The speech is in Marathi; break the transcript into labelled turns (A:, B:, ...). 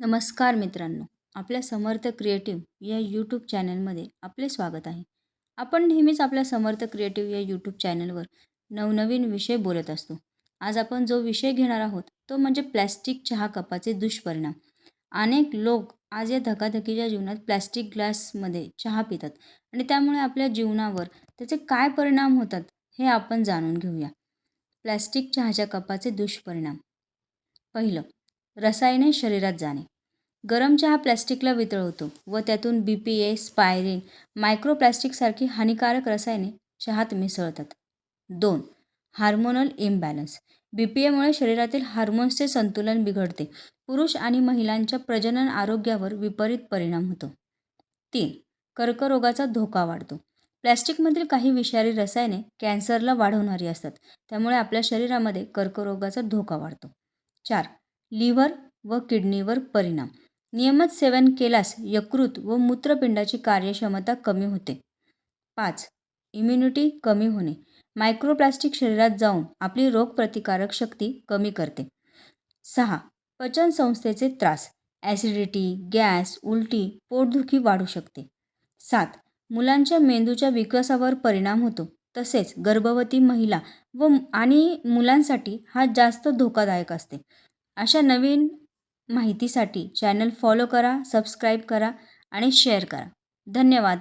A: नमस्कार मित्रांनो आपल्या समर्थ क्रिएटिव्ह या यूट्यूब चॅनलमध्ये आपले स्वागत आहे. आपण नेहमीच आपल्या समर्थ क्रिएटिव्ह या यूट्यूब चॅनलवर नवनवीन विषय बोलत असतो. आज आपण जो विषय घेणार आहोत तो म्हणजे प्लॅस्टिक चहा कपाचे दुष्परिणाम. अनेक लोक आज या धकाधकीच्या जीवनात प्लॅस्टिक ग्लासमध्ये चहा पितात आणि त्यामुळे आपल्या जीवनावर त्याचे काय परिणाम होतात हे आपण जाणून घेऊया. प्लॅस्टिक चहाच्या कपाचे दुष्परिणाम. पहिलं रसायने शरीरात जाणे. गरम चहा प्लॅस्टिकला वितळवतो व त्यातून बी पी ए स्पायरिन मायक्रोप्लॅस्टिकसारखी हानिकारक रसायने चहात मिसळतात. दोन हार्मोनल इम्बॅलन्स. बी पी एमुळे शरीरातील हार्मोन्सचे संतुलन बिघडते. पुरुष आणि महिलांच्या प्रजनन आरोग्यावर विपरीत परिणाम होतो. तीन कर्करोगाचा धोका वाढतो. प्लॅस्टिकमधील काही विषारी रसायने कॅन्सरला वाढवणारी असतात. त्यामुळे आपल्या शरीरामध्ये कर्करोगाचा धोका वाढतो. चार लिव्हर व किडनीवर परिणाम. नियमित सेवन केल्यास यकृत व मूत्रपिंडाची कार्यक्षमता कमी होते. पाच इम्युनिटी कमी होणे. मायक्रोप्लास्टिक शरीरात जाऊन आपली रोगप्रतिकारक शक्ती कमी करते. सहा पचनसंस्थेचे त्रास. ॲसिडिटी गॅस उलटी पोटदुखी वाढू शकते. सात मुलांच्या मेंदूच्या विकासावर परिणाम होतो. तसेच गर्भवती महिला व आणि मुलांसाठी हा जास्त धोकादायक असते. अशा नवीन माहितीसाठी चॅनल फॉलो करा सबस्क्राईब करा आणि शेअर करा. धन्यवाद.